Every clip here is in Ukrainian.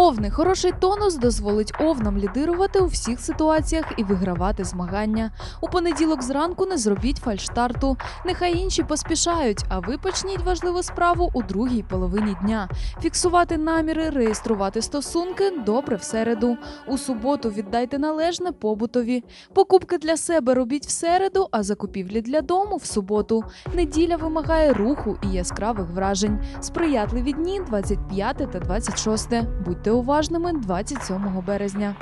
Овни, хороший тонус дозволить овнам лідирувати у всіх ситуаціях і вигравати змагання. У понеділок зранку не зробіть фальштарту. Нехай інші поспішають, а ви почніть важливу справу у другій половині дня. Фіксувати наміри, реєструвати стосунки добре в середу. У суботу віддайте належне побутові. Покупки для себе робіть в середу, а закупівлі для дому в суботу. Неділя вимагає руху і яскравих вражень. Сприятливі дні 25 та 26. Будьте уважними 27 березня.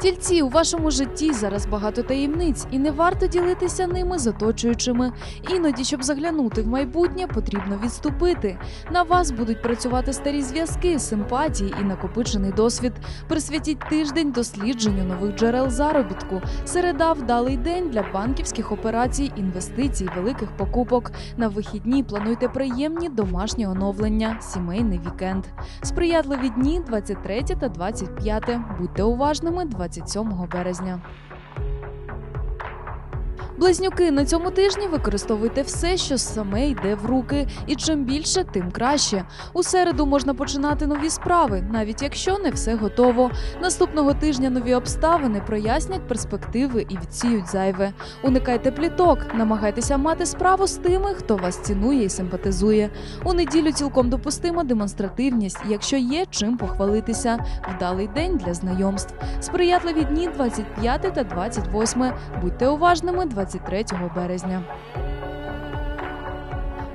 Тільці у вашому житті зараз багато таємниць, і не варто ділитися ними з оточуючими. Іноді, щоб заглянути в майбутнє, потрібно відступити. На вас будуть працювати старі зв'язки, симпатії і накопичений досвід. Присвятіть тиждень дослідженню нових джерел заробітку. Середа вдалий день для банківських операцій, інвестицій, великих покупок. На вихідні плануйте приємні домашні оновлення, сімейний вікенд. Сприятливі дні 23 та 25. Будьте уважними 27 березня. Близнюки на цьому тижні використовуйте все, що саме йде в руки, і чим більше, тим краще. У середу можна починати нові справи, навіть якщо не все готово. Наступного тижня нові обставини прояснять перспективи і відсіють зайве. Уникайте пліток, намагайтеся мати справу з тими, хто вас цінує і симпатизує. У неділю цілком допустима демонстративність, якщо є чим похвалитися. Вдалий день для знайомств. Сприятливі дні 25 та 28. Будьте уважними 23 березня.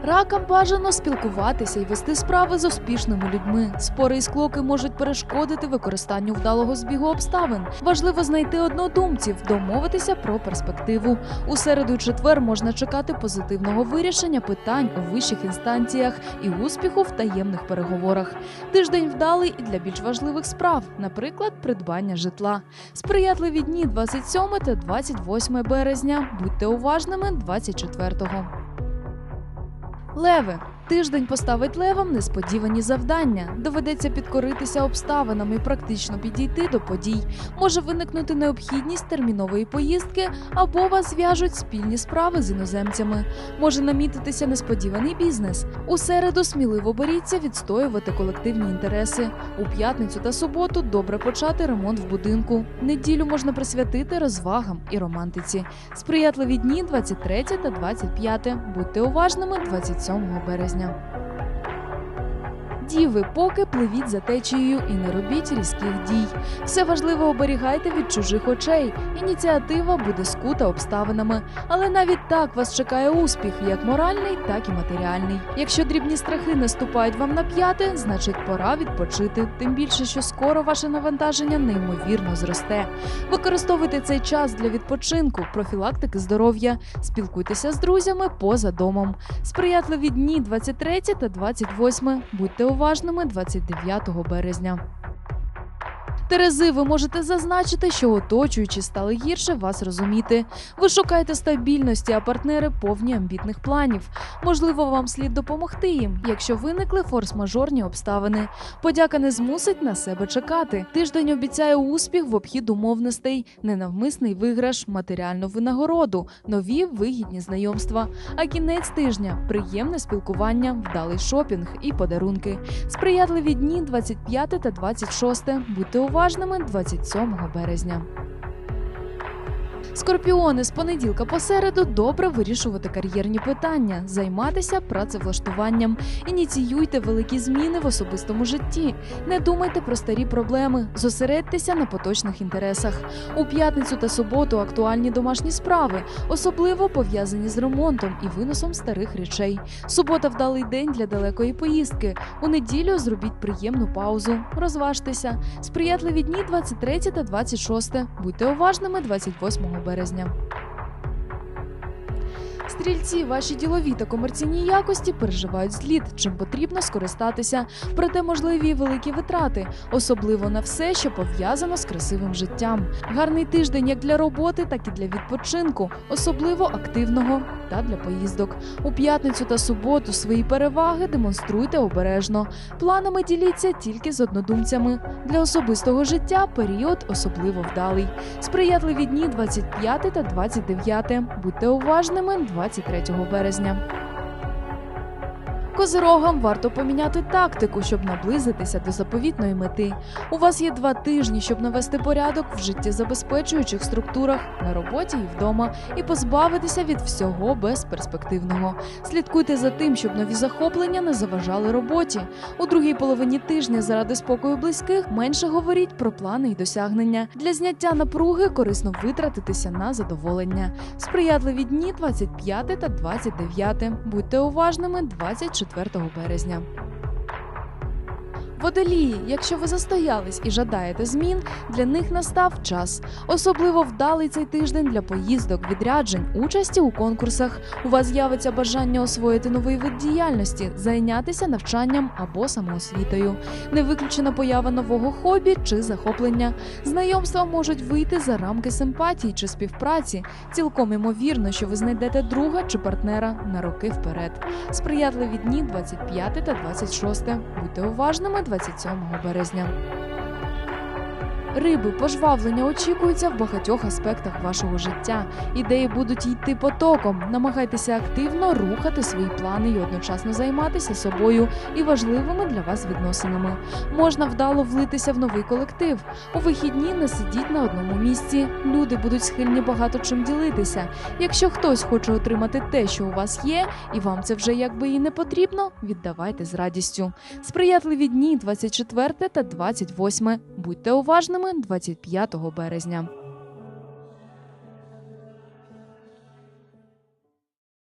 Ракам бажано спілкуватися і вести справи з успішними людьми. Спори і склоки можуть перешкодити використанню вдалого збігу обставин. Важливо знайти однодумців, домовитися про перспективу. У середу і четвер можна чекати позитивного вирішення питань у вищих інстанціях і успіху в таємних переговорах. Тиждень вдалий і для більш важливих справ, наприклад, придбання житла. Сприятливі дні 27 та 28 березня. Будьте уважними 24-го. Леви. Тиждень поставить левам несподівані завдання. Доведеться підкоритися обставинам і практично підійти до подій. Може виникнути необхідність термінової поїздки або вас зв'яжуть спільні справи з іноземцями. Може намітитися несподіваний бізнес. У середу сміливо боріться відстоювати колективні інтереси. У п'ятницю та суботу добре почати ремонт в будинку. Неділю можна присвятити розвагам і романтиці. Сприятливі дні 23 та 25. Будьте уважними 27 березня. 안. Діви, поки пливіть за течією і не робіть різких дій. Все важливе оберігайте від чужих очей. Ініціатива буде скута обставинами, але навіть так вас чекає успіх, як моральний, так і матеріальний. Якщо дрібні страхи наступають вам на п'яти, значить пора відпочити. Тим більше, що скоро ваше навантаження неймовірно зросте. Використовуйте цей час для відпочинку, профілактики здоров'я, спілкуйтеся з друзями поза домом. Сприятливі дні 23 та 28. Будьте уважними 29 березня. Терези, ви можете зазначити, що оточуючі стали гірше вас розуміти. Ви шукаєте стабільності, а партнери повні амбітних планів. Можливо, вам слід допомогти їм, якщо виникли форс-мажорні обставини. Подяка не змусить на себе чекати. Тиждень обіцяє успіх в обхід умовностей, ненавмисний виграш, матеріальну винагороду, нові вигідні знайомства. А кінець тижня приємне спілкування, вдалий шопінг і подарунки. Сприятливі дні 25 та 26. Будьте уважними 27 березня. Скорпіони з понеділка по середу добре вирішувати кар'єрні питання, займатися працевлаштуванням, ініціюйте великі зміни в особистому житті. Не думайте про старі проблеми, зосередьтеся на поточних інтересах. У п'ятницю та суботу актуальні домашні справи, особливо пов'язані з ремонтом і виносом старих речей. Субота вдалий день для далекої поїздки. У неділю зробіть приємну паузу, розважтеся. Сприятливі дні 23 та 26. Будьте уважними 28 березня. Стрільці, ваші ділові та комерційні якості переживають зліт, чим потрібно скористатися, проте можливі великі витрати, особливо на все, що пов'язано з красивим життям. Гарний тиждень як для роботи, так і для відпочинку, особливо активного та для поїздок. У п'ятницю та суботу свої переваги демонструйте обережно. Планами діліться тільки з однодумцями. Для особистого життя період особливо вдалий. Сприятливі дні 25 та 29. Будьте уважними 23 березня. Козирогам варто поміняти тактику, щоб наблизитися до заповітної мети. У вас є два тижні, щоб навести порядок в життєзабезпечуючих структурах на роботі і вдома, і позбавитися від всього безперспективного. Слідкуйте за тим, щоб нові захоплення не заважали роботі. У другій половині тижня заради спокою близьких менше говоріть про плани і досягнення. Для зняття напруги корисно витратитися на задоволення. Сприятливі дні 25 та 29. Будьте уважними 24 березня. Водолії, якщо ви застоялись і жадаєте змін, для них настав час. Особливо вдалий цей тиждень для поїздок, відряджень, участі у конкурсах. У вас з'явиться бажання освоїти новий вид діяльності, зайнятися навчанням або самоосвітою. Не виключена поява нового хобі чи захоплення. Знайомства можуть вийти за рамки симпатії чи співпраці. Цілком імовірно, що ви знайдете друга чи партнера на роки вперед. Сприятливі дні 25 та 26. Будьте уважними 27 березня. Риби, пожвавлення очікуються в багатьох аспектах вашого життя. Ідеї будуть йти потоком. Намагайтеся активно рухати свої плани і одночасно займатися собою і важливими для вас відносинами. Можна вдало влитися в новий колектив. У вихідні не сидіть на одному місці. Люди будуть схильні багато чим ділитися. Якщо хтось хоче отримати те, що у вас є, і вам це вже якби і не потрібно, віддавайте з радістю. Сприятливі дні 24 та 28. Будьте уважними 25 березня.